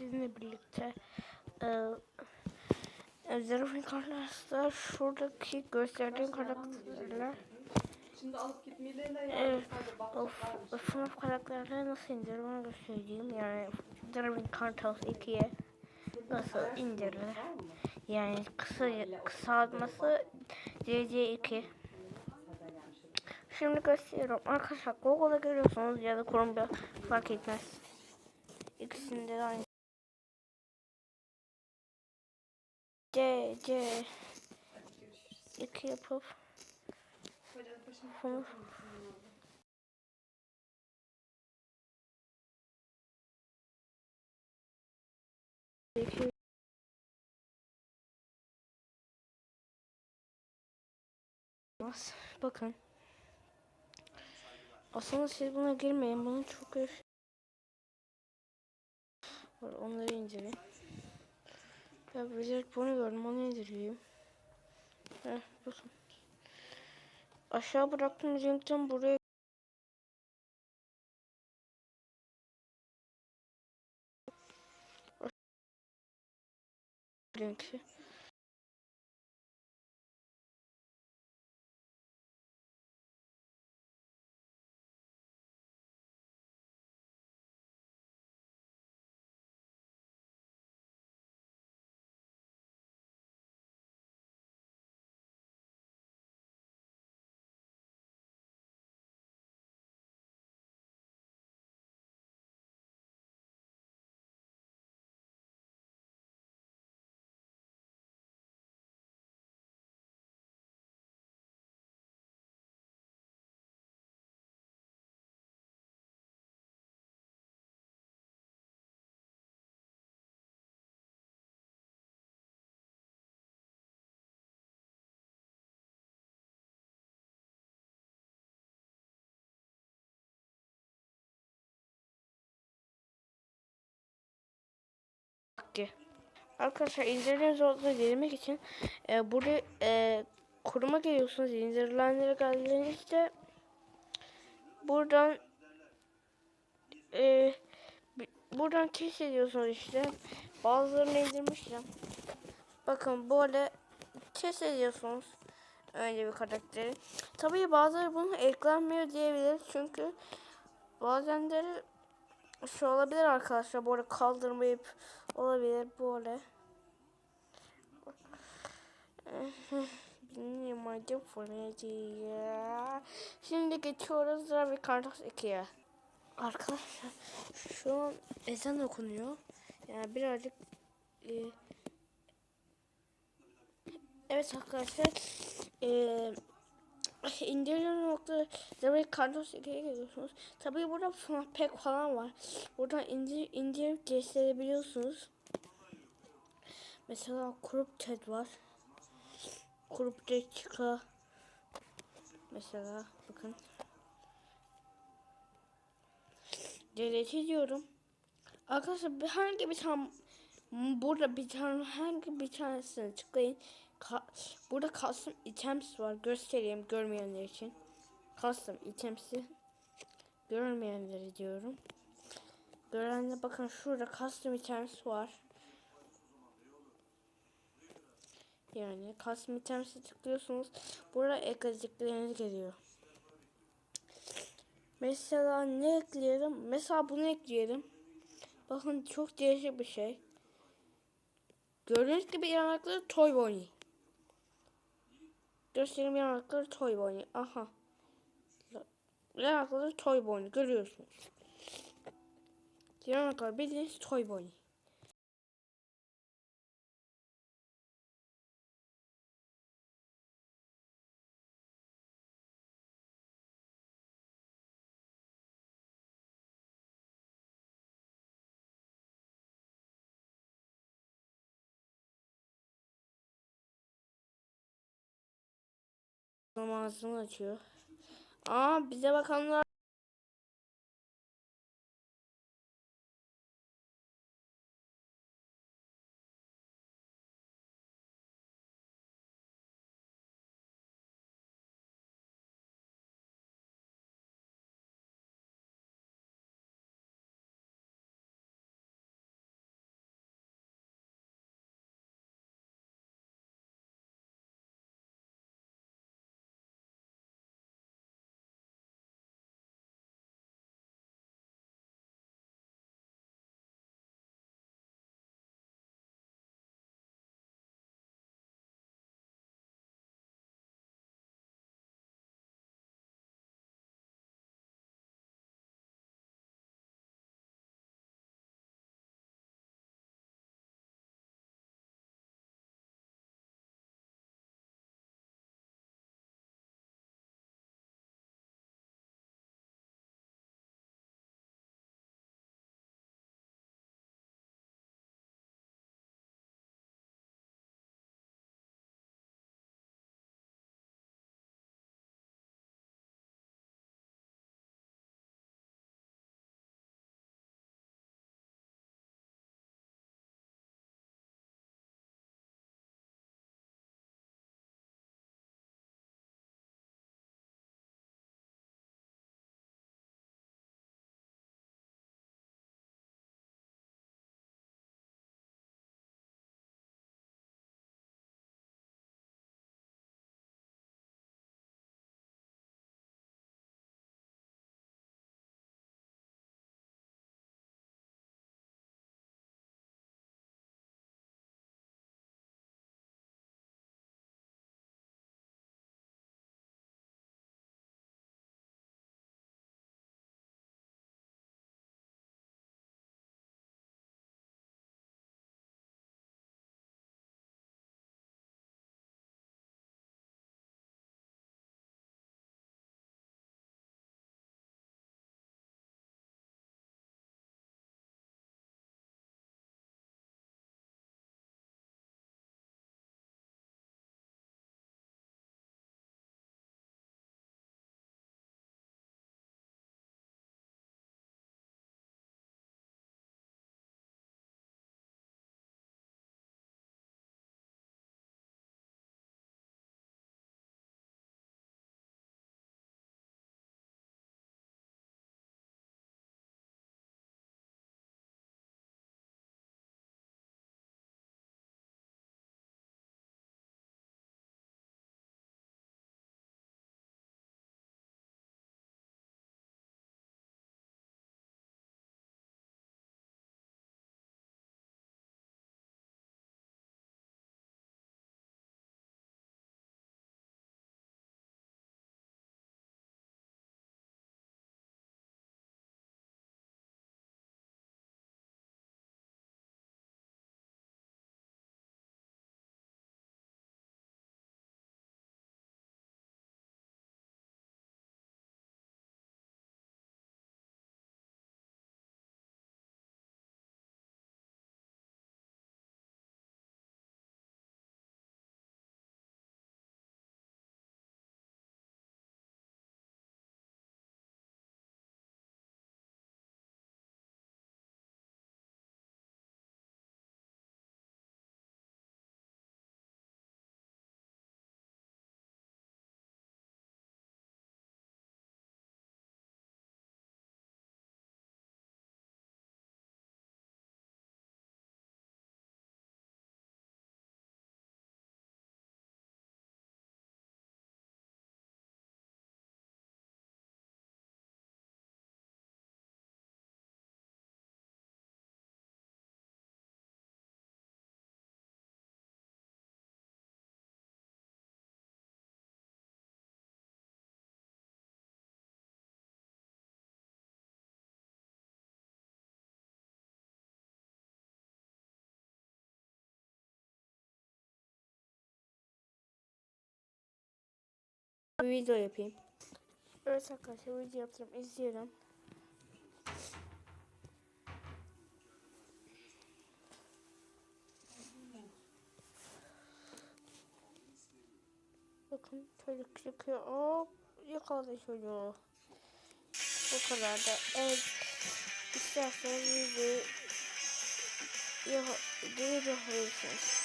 sizinle birlikte e, Zerafin karakterler şuradaki gösterdiğim karakterler Şimdi alıp gitmeyle Evet. Of, FNAF karakterleri nasıl indirilir onu. Yani Zerafin Kartos 2'ye nasıl indirilir. Yani kısa kısaltması CC2. Şimdi gösteriyorum. Arkadaşlar Google'a giriyorsunuz ya da Chrome'da fark etmez. İkisinde de aynı. C C 2 yapıp bunu Peki. Bakın. Aslında siz buna girmeyin. Bunu çok. Var, Onları indirin. Ya bilerek bunu gördüm. Onu indireyim. Heh, bakın. Aşağı bıraktığım linkten buraya linki. Ki. Arkadaşlar indirilen zorlukları denemek için e, buraya e, kuruma geliyorsunuz. İndirilenlere geldiğinizde buradan e, buradan test ediyorsunuz işte. Bazılarını indirmiştim. Bakın böyle test ediyorsunuz. Öyle bir karakteri. Tabii bazıları bunu eklenmiyor diyebilir. Çünkü bazenleri şu olabilir arkadaşlar. Bu arada kaldırmayıp olabilir böyle. Bilmiyorum fırıncı ya. Şimdi geçiyoruz ve Kartos 2'ye. Arkadaşlar şu an ezan okunuyor. Yani birazcık e, Evet arkadaşlar e, indirilen nokta Zebra Kartos 2'ye geliyorsunuz. Tabii burada pek falan var. Buradan indir, indirip gösterebiliyorsunuz. Mesela Kurup Ted var. Ted çıka. Mesela bakın. Delete diyorum. Arkadaşlar hangi bir tane burada bir tane hangi bir tanesini tıklayın. Ka burada custom items var. Göstereyim görmeyenler için. Custom items'i görmeyenleri diyorum. Görenler bakın şurada custom items var. Yani custom items'e tıklıyorsunuz. Burada ekledikleriniz geliyor. Mesela ne ekleyelim? Mesela bunu ekleyelim. Bakın çok değişik bir şey. Gördüğünüz gibi yanakları Toy Bonnie. Göstereyim yanakları Toy Bonnie. Aha. Yanakları Toy Bonnie görüyorsunuz. Yanaklar bildiğiniz Toy Bonnie. Ağzını açıyor. Aa bize bakanlar Bir video yapayım. Evet arkadaşlar video yaptım. izliyorum. Bakın çocuk çıkıyor. Hop yakaladı çocuğu. Bu kadar da. Evet. İsterseniz videoyu yapabilirsiniz.